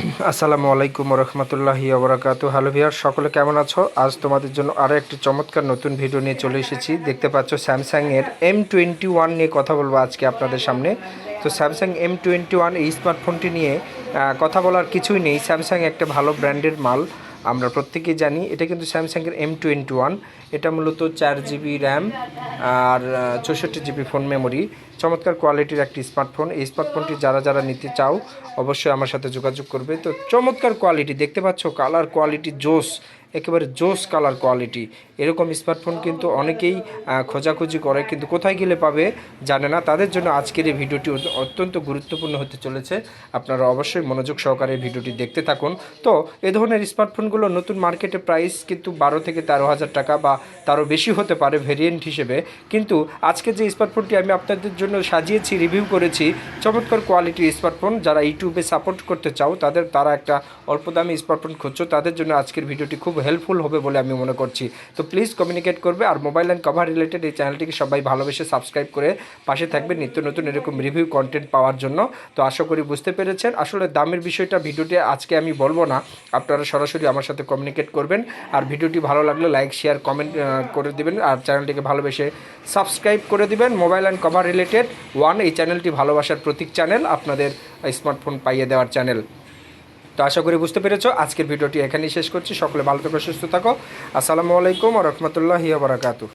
আসসালামু আলাইকুম রহমতুল্লাহি ওবরাকাতু হ্যালো ভিয়ার সকলে কেমন আছো? আজ তোমাদের জন্য আরও একটি চমৎকার নতুন ভিডিও নিয়ে চলে এসেছি। দেখতে পাচ্ছ স্যামসাংয়ের এম টোয়েন্টি ওয়ান নিয়ে কথা বলব আজকে আপনাদের সামনে। তো স্যামসাং এম টোয়েন্টি ওয়ান এই স্মার্টফোনটি নিয়ে কথা বলার কিছুই নেই। স্যামসাং একটা ভালো ব্র্যান্ডের মাল। আমরা প্রত্যেকেই জানি। এটা কিন্তু স্যামসাংয়ের এম টোয়েন্টি ওয়ান এটা মূলত চার জিবি র্যাম আর চৌষট্টি জিবি ফোন মেমোরি। চমৎকার কোয়ালিটির একটি স্মার্টফোন। এই স্মার্টফোনটি যারা যারা নিতে চাও, অবশ্যই আমার সাথে যোগাযোগ করবে। তো চমৎকার কোয়ালিটি, দেখতে পাচ্ছ কালার কোয়ালিটি জোস। একেবারে জোস কালার কোয়ালিটি। এরকম স্মার্টফোন কিন্তু অনেকেই খোঁজাখুঁজি করে, কিন্তু কোথায় গেলে পাবে জানে না। তাদের জন্য আজকের এই ভিডিওটি অত্যন্ত গুরুত্বপূর্ণ হতে চলেছে। আপনারা অবশ্যই মনোযোগ সহকারে ভিডিওটি দেখতে থাকুন। তো, এ ধরনের স্মার্টফোনগুলো নতুন মার্কেটে প্রাইস কিন্তু বারো থেকে তেরো হাজার টাকা বা তারও বেশি হতে পারে ভেরিয়েন্ট হিসেবে। কিন্তু আজকে যে স্মার্টফোনটি আমি আপনাদের জন্য সাজিয়েছি রিভিউ করেছি, চমৎকার কোয়ালিটির স্মার্টফোন যারা ইউটিউবে সাপোর্ট করতে চাও, তাদের, তারা একটা অল্প দামি স্মার্টফোন খুঁজছো, তাদের জন্য আজকের ভিডিওটি খুব হেল্পফুল হবে বলে আমি মনে করছি। তো প্লিজ কমিউনিকেট করবে আর মোবাইল অ্যান্ড কভার রিলেটেড এই চ্যানেলটিকে সবাই ভালোবেসে সাবস্ক্রাইব করে পাশে থাকবে নিত্য নতুন এরকম রিভিউ কন্টেন্ট পাওয়ার জন্য। তো আশা করি বুঝতে পেরেছেন। আসলে দামের বিষয়টা ভিডিওতে আজকে আমি বলব না। আপনারা সরাসরি আমার সাথে কমিউনিকেট করবেন আর ভিডিওটি ভালো লাগলে লাইক শেয়ার কমেন্ট করে দিবেন আর চ্যানেলটিকে ভালোবেসে সাবস্ক্রাইব করে দিবেন। Mobile and cover related one এই চ্যানেলটি ভালোবাসার প্রতীক চ্যানেল আপনাদের স্মার্টফোন পাইয়ে দেওয়ার চ্যানেল তো আশা করি বুঝতে পেরেছ, আজকের ভিডিওটি এখানেই শেষ করছি। সকলে ভালো থাকো, সুস্থ থাকো। আসসালামু আলাইকুম রহমতুল্লাহি বারাকাতু